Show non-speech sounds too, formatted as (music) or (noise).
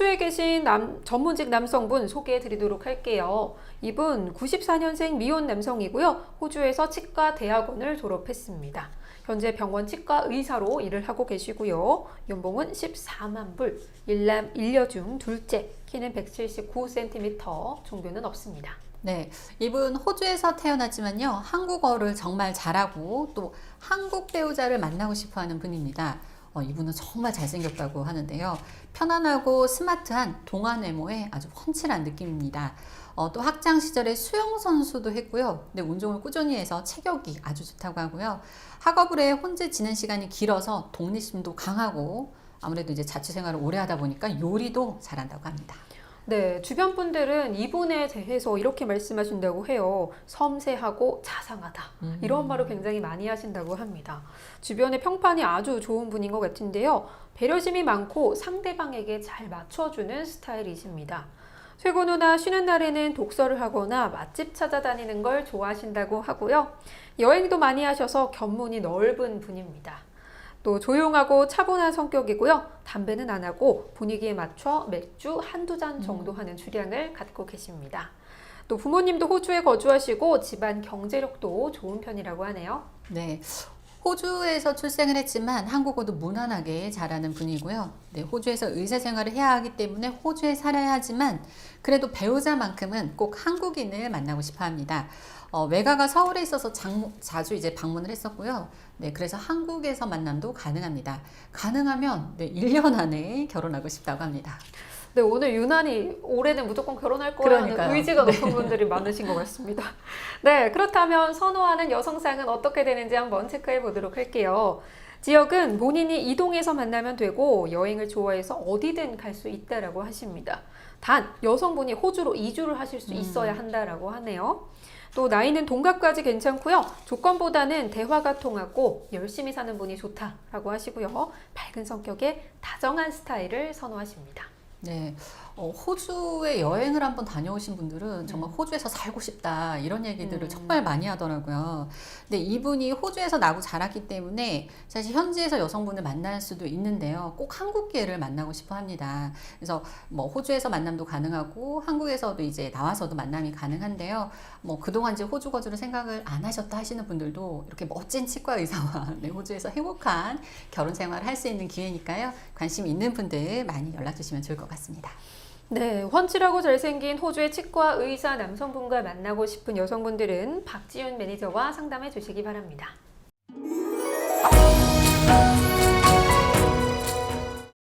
호주에 계신 남, 전문직 남성분 소개해 드리도록 할게요. 이분 94년생 미혼 남성이고요. 호주에서 치과 대학원을 졸업했습니다. 현재 병원 치과 의사로 일을 하고 계시고요. 연봉은 14만 불, 일남 일녀 중 둘째, 키는 179cm, 종교는 없습니다. 네, 이분 호주에서 태어났지만요, 한국어를 정말 잘하고 또 한국 배우자를 만나고 싶어 하는 분입니다. 어, 이분은 정말 잘생겼다고 하는데요. 편안하고 스마트한 동안 외모에 아주 훤칠한 느낌입니다. 어, 또 학창 시절에 수영 선수도 했고요. 네, 운동을 꾸준히 해서 체격이 아주 좋다고 하고요. 학업을 해 혼자 지낸 시간이 길어서 독립심도 강하고 아무래도 이제 자취 생활을 오래 하다 보니까 요리도 잘한다고 합니다. 네, 주변 분들은 이분에 대해서 이렇게 말씀하신다고 해요. 섬세하고 자상하다. 이런 말을 굉장히 많이 하신다고 합니다. 주변의 평판이 아주 좋은 분인 것 같은데요. 배려심이 많고 상대방에게 잘 맞춰주는 스타일이십니다. 퇴근 후나 쉬는 날에는 독서를 하거나 맛집 찾아다니는 걸 좋아하신다고 하고요. 여행도 많이 하셔서 견문이 넓은 분입니다. 또 조용하고 차분한 성격이고요. 담배는 안 하고 분위기에 맞춰 맥주 한두 잔 정도 하는 주량을 갖고 계십니다. 또 부모님도 호주에 거주하시고 집안 경제력도 좋은 편이라고 하네요. 네. 호주에서 출생을 했지만 한국어도 무난하게 잘하는 분이고요. 네, 호주에서 의사 생활을 해야 하기 때문에 호주에 살아야 하지만 그래도 배우자만큼은 꼭 한국인을 만나고 싶어 합니다. 어, 외가가 서울에 있어서 장, 자주 이제 방문을 했었고요. 네, 그래서 한국에서 만남도 가능합니다. 가능하면 네, 1년 안에 결혼하고 싶다고 합니다. 네, 오늘 유난히 올해는 무조건 결혼할 거라는 그러니까요. 의지가 높은 분들이 많으신 것 같습니다. 네, 그렇다면 선호하는 여성상은 어떻게 되는지 한번 체크해 보도록 할게요. 지역은 본인이 이동해서 만나면 되고 여행을 좋아해서 어디든 갈 수 있다라고 하십니다. 단 여성분이 호주로 이주를 하실 수 있어야 한다라고 하네요. 또 나이는 동갑까지 괜찮고요. 조건보다는 대화가 통하고 열심히 사는 분이 좋다라고 하시고요. 밝은 성격에 다정한 스타일을 선호하십니다. 네, 어, 호주에 여행을 한번 다녀오신 분들은 정말 호주에서 살고 싶다 이런 얘기들을 음. 정말 많이 하더라고요. 근데 이분이 호주에서 나고 자랐기 때문에 사실 현지에서 여성분을 만날 수도 있는데요. 꼭 한국계를 만나고 싶어 합니다. 그래서 뭐 호주에서 만남도 가능하고 한국에서도 이제 나와서도 만남이 가능한데요. 뭐 그동안 이제 호주 거주를 생각을 안 하셨다 하시는 분들도 이렇게 멋진 치과 의사와 (laughs) 네, 호주에서 행복한 결혼 생활을 할 수 있는 기회니까요. 관심 있는 분들 많이 연락 주시면 좋을 것 같습니다. 네, 훤칠하고 잘생긴 호주의 치과 의사 남성분과 만나고 싶은 여성분들은 박지윤 매니저와 상담해 주시기 바랍니다.